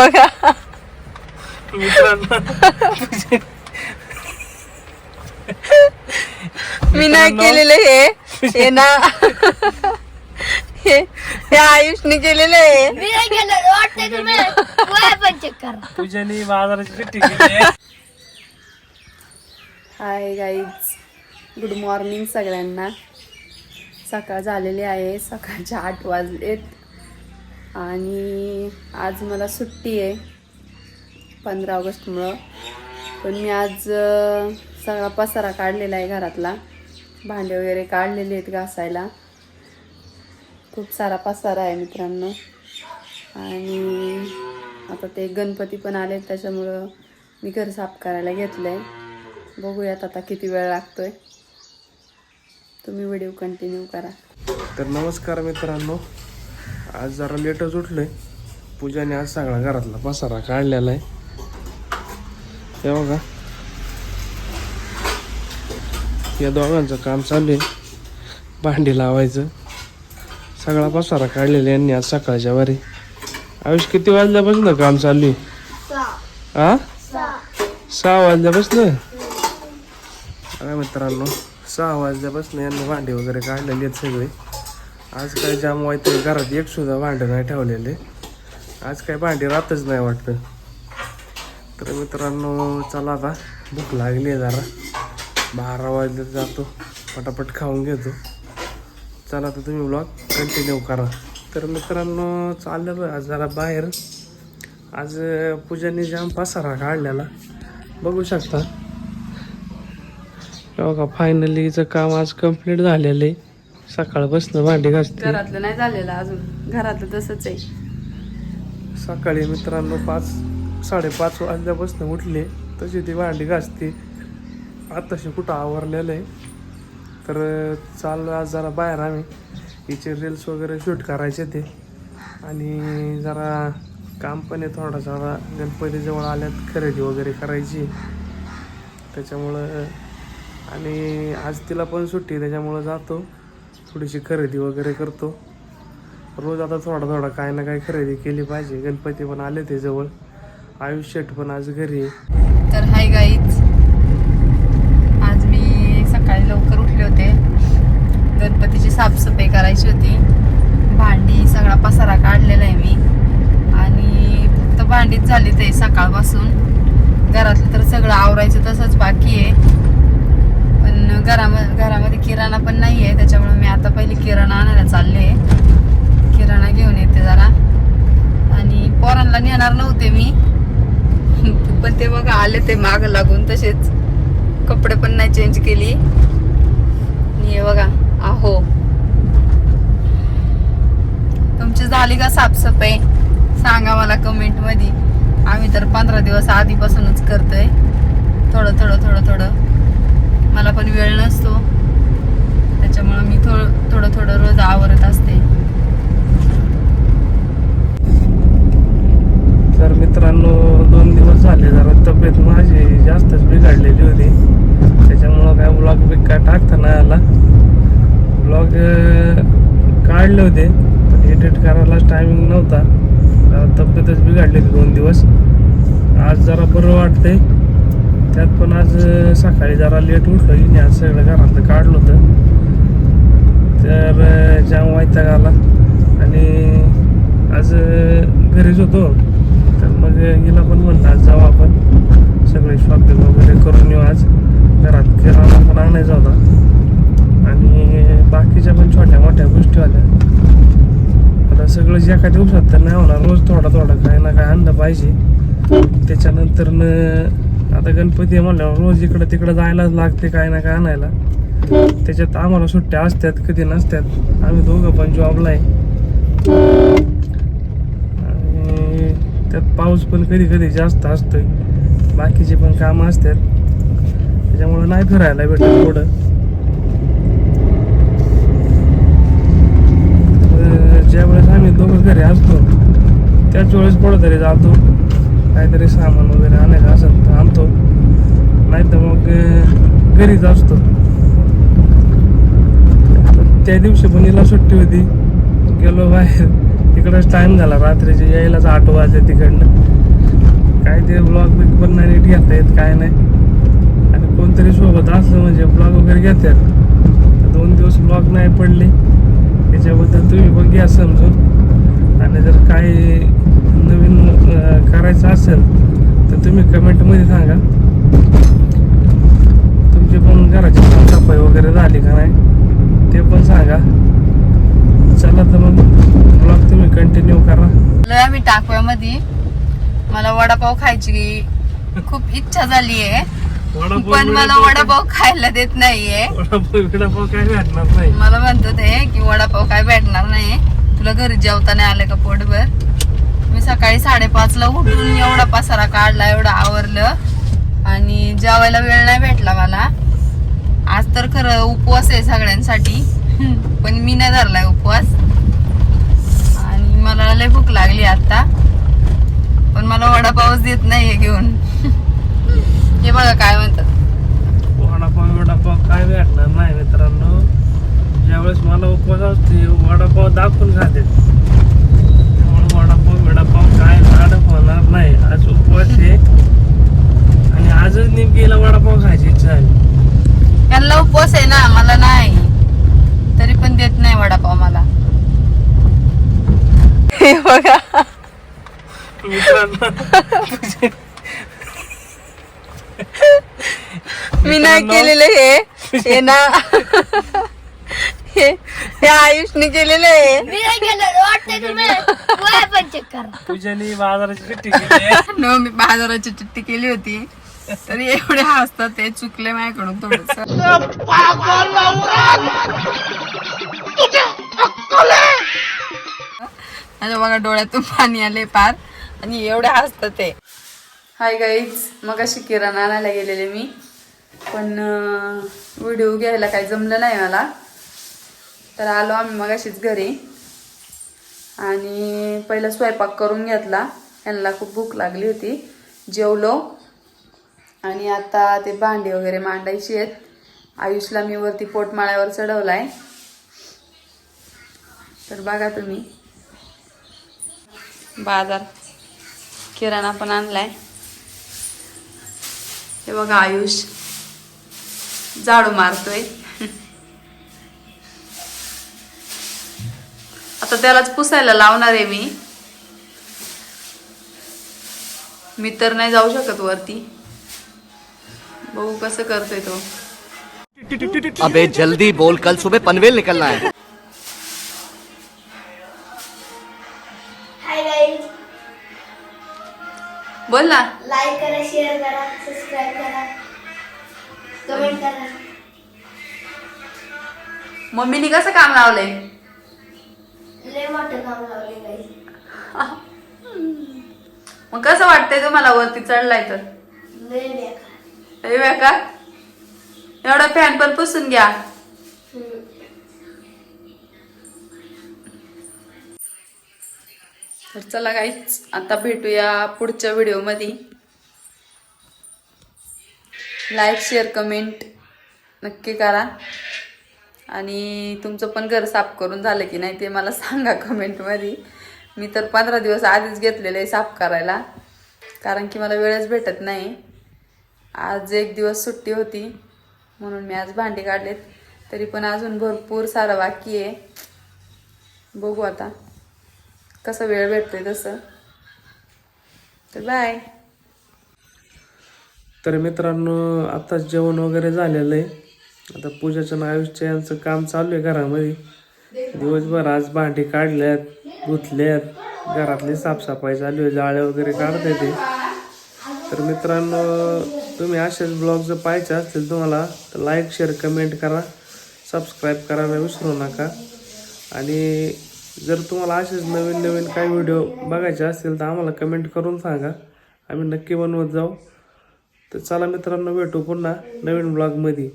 बघा. मित्रांनो मी नाही केलेलं हे. हे ना. हे हे आयुषने केलेलं आहे. मी नाही केलं वाटतंय तुम्ही. वया पण चेक करा. पूजाने बाजाराची चिठ्ठी केली आहे. हाय गाईज गुड मॉर्निंग सगळ्यांना. सकाळ झालेली आहे. सकाळचे आठ वाजलेत. आणि आज मला सुट्टी आहे पंधरा ऑगस्टमुळं. पण मी आज सगळा पसारा काढलेला आहे घरातला. भांडे वगैरे काढलेले आहेत घासायला. खूप सारा पसारा आहे मित्रांनो. आणि आता ते गणपती पण आले त्याच्यामुळं मी घर साफ करायला घेतलं आहे बघूयात आता किती वेळ लागतो आहे तुम्ही व्हिडिओ कंटिन्यू करा. तर नमस्कार मित्रांनो. आज जरा लेटच उठलोय. पूजाने आज सगळा घरातला पसारा काढलेला आहे. तेव्हा बघा. या दोघांचं काम चालू आहे. भांडी लावायचं. सगळा पसारा काढलेला यांनी आज सकाळच्या वारी. आयुष किती वाजल्यापासून काम चालू आहे? आ? सहा वाजल्यापासून? अरे मित्रांनो सहा वाजल्यापासून यांनी भांडी वगैरे काढलेली आहेत सगळे. आज काय जाम वाईट घरात एक सुद्धा भांडं नाही ठेवलेले. आज काय भांडी राहतच नाही वाटतं. तर मित्रांनो चला आता. भूक लागली आहे जरा. बारा वाजले जातो. पटापट खाऊन घेतो. चला आता तुम्ही ब्लॉग कंटिन्यू करा. तर मित्रांनो चाललं आज जरा बाहेर. आज पूजाने जाम पसारा काढलेला. बघू शकता. हे बघा फायनलीचं काम आज कंप्लीट झालेलं आहे. सकाळपासून भांडी घासते. घरातलं नाही झालेलं अजून. घरातलं तसंच आहे. सकाळी मित्रांनो पाच साडेपाच वाजल्यापासून उठले तशी ती भांडी घासते. आताशी कुठं आवरलेलं आहे. तर चाललो आज जरा बाहेर आम्ही. हिचे रील्स वगैरे शूट करायचे ते. आणि जरा काम पण आहे थोडा जरा गणपतीजवळ आल्यात खरेदी वगैरे करायची. त्याच्यामुळं आणि आज तिला पण सुट्टी त्याच्यामुळं जातो. थोडीशी खरेदी वगैरे करतो. रोज आता थोडा थोडा काय ना काय खरेदी केली पाहिजे. गणपती पण आले ते जवळ. आयुष्य पण आज घरी आहे. तर हाय गाईच आज मी सकाळी लवकर उठले होते. गणपतीची साफसफाई करायची होती. भांडी सगळा पसारा काढलेला आहे मी. आणि फक्त भांडीच झाली ते सकाळपासून. घरातलं तर सगळं आवरायचं तसंच बाकी आहे. आणि घरामध्ये घरामध्ये किराणा पण नाही आहे त्याच्यामुळे मी आता पहिले किराणा आणायला चालले किराणा घेऊन येते जरा. आणि पोरांना नेणार नव्हते मी. पण ते बघा आले ते माग लागून तसेच. कपडे पण नाही चेंज केली. आणि हे बघा आहो. तुमची झाली का साफसफाई? सांगा मला कमेंटमध्ये आम्ही तर पंधरा दिवस आधीपासूनच करतोय. थोडं थोडं थोडं थोडं. मला पण वेळ नसतो. त्याच्यामुळं मी थोडं थोडं थोडं रोज आवरत असते. तर मित्रांनो दोन दिवस झाले जरा तब्येत माझी जास्तच बिघडलेली होती. त्याच्यामुळं काय ब्लॉग बिग काय टाकता नाही आला. ब्लॉग काढले होते पण एडिट करायलाच टायमिंग नव्हता. जरा तब्येतच बिघडलेली दोन दिवस. आज जरा बरं वाटतंय. त्यात पण आज सकाळी जरा लेट उठलो हिने आज सगळं घरातलं काढलं होतं. तर जाम वैताग आला. आणि आज घरीच होतो. तर मग हिला पण म्हणलं आज जाऊ आपण. सगळे शॉपिंग वगैरे करून येऊ आज. घरात किराणा पण आणायचा होता. आणि बाकीच्या पण छोट्या मोठ्या गोष्टी होत्या. आता सगळंच एका दिवसात तर नाही होणार. रोज थोडा थोडा काय ना काय आणलं पाहिजे. त्याच्यानंतर आता गणपती आहे म्हणल्यावर रोज इकडं तिकडं जायलाच लागते काय ना काय आणायला. त्याच्यात आम्हाला सुट्ट्या असतात कधी नसतात. आम्ही दोघं पण जॉबला आहे. आणि त्यात पाऊस पण कधी कधी जास्त असतोय. बाकीचे पण कामं असतात. त्याच्यामुळं नाही फिरायला भेटत पुढं ज्यावेळेस आम्ही दोघं घरी असतो त्याच वेळेस कुठं तरी जातो. काहीतरी सामान वगैरे आणायचं असेल तर आणतो. नाही तर मग घरीच असतो. त्या दिवशी पण हिला सुट्टी होती. गेलो बाहेर. तिकडंच टाईम झाला. रात्रीचे यायलाच आठ वाजले तिकडनं. काय ते ब्लॉग बिग पण नाही नीट घेता येत काय नाही. आणि कोणतरी सोबत असलं म्हणजे ब्लॉग वगैरे घेतात. तर दोन दिवस ब्लॉग नाही पडले. त्याच्याबद्दल तुम्ही पण घ्या समजून आणि जर काही नवीन अं, करायचं असेल तर तुम्ही कमेंटमध्ये सांगा. तुमची पण घराची साफसफाई वगैरे झाली का नाही ते पण सांगा. चला तर मग ब्लॉग तुम्ही कंटिन्यू करा. लय आम्ही टाकव्यामध्ये. मला वडापाव खायची खूप इच्छा झाली आहे पण मला वडापाव खायला देत नाहीये. वडापाव बिडापाव काय भेटणार नाही. मला म्हणतो ते की वडापाव काय भेटणार नाही. तुला घरी जेवता नाही आलं का पोटभर? मी सकाळी साडेपाच ला उठून एवढा पसारा काढला एवढं आवरलं. आणि जेवायला वेळ नाही भेटला मला. आज तर खरं उपवास आहे सगळ्यांसाठी पण मी नाही धरलाय उपवास. आणि मला लय भूक लागली आता. पण मला वडापावच देत नाहीये घेऊन हे बघा काय म्हणतात वडापाव वडापाव काय भेटणार नाही मित्रांनो ज्यावेळेस मला उपवास असते वडापाव दाखवून खाते त्यामुळे वडापाव वडापाव काय झाडं होणार नाही आज उपवास आहे आणि आजच नेमकीला वडापाव खायची इच्छा आहे यांना उपवास आहे ना मला नाही. तरी पण देत नाही वडापाव मला. हे बघा. मी नाही केलेलं हे. हे ना. हे आयुषने केलेलं आहे. मी नाही गेलो वाटतंय तुम्ही. वय पण चेक करा. पूजाने बाजाराची चिठ्ठी केली आहे. न मी बाजाराची चिठ्ठी केली होती. तरी एवढे हसतात ते चुकले माझ्याकडून थोडस. बघा डोळ्यातून पाणी आले पार आणि एवढे हसतात ते. हाय गाईज मग अशी किराणा आणायला गेलेले मी. पण व्हिडिओ घ्यायला काही जमलं नाही मला. तर आलो आम्ही मग अशीच घरी. आणि पहिला स्वयंपाक करून घेतला. यांना खूप भूक लागली होती. जेवलो. आणि आता ते भांडी वगैरे मांडायची आहेत. आयुषला मी वरती पोटमाळ्यावर चढवला आहे तर बघा तुम्ही. बाजार किराणा पण आणलाय. हे बघा आयुष. झाडू मारतोय. आता त्यालाच पुसायला लावणार आहे मी. मी तर नाही जाऊ शकत वरती. बघू कसं करतोय तो? अबे जल्दी बोल कल सुबह पनवेल निकलना है। बोल ना। लाईक करा शेअर करा सबस्क्राईब करा कमेंट करा. मम्मीने कसं काम लावलंय? लय मोठं काम लावले गाईज मग कसं वाटतंय तुम्हाला वरती चढलाय तर? लय बेकार. लय का एवढा फॅन पण पुसून घ्या. तर चला काहीच आता भेटूया पुढच्या व्हिडिओमध्ये लाईक शेअर कमेंट नक्की करा. आणि तुमचं पण घर साफ करून झालं की नाही ते मला सांगा कमेंटमध्ये मी तर पंधरा दिवस आधीच घेतलेलं आहे साफ करायला. कारण की मला वेळच भेटत नाही. आज एक दिवस सुट्टी होती म्हणून मी आज भांडी काढलेत. तरी पण अजून भरपूर सारं बाकी आहे. बघू आता कसं वेळ भेटतोय तसं. तर बाय तर मित्रांनो आता जेवण वगैरे झालेलं आहे. आता पूजाचं आयुष्य यांचं काम चालू आहे घरामध्ये. दिवसभर आज भांडी काढल्यात धुतल्यात. घरातली साफसफाई चालू आहे जाळे वगैरे काढते ते तर मित्रांनो तुम्ही असेच ब्लॉग जर पाहायचे असतील तुम्हाला तर लाईक शेअर कमेंट करा. सबस्क्राईब करायला विसरू नका. आणि जर तुम्हाला असेच नवीन नवीन काही व्हिडिओ बघायचे असतील तर आम्हाला कमेंट करून सांगा. आम्ही नक्की बनवत जाऊ. तर चला मित्रांनो भेटू पुन्हा नवीन ब्लॉगमध्ये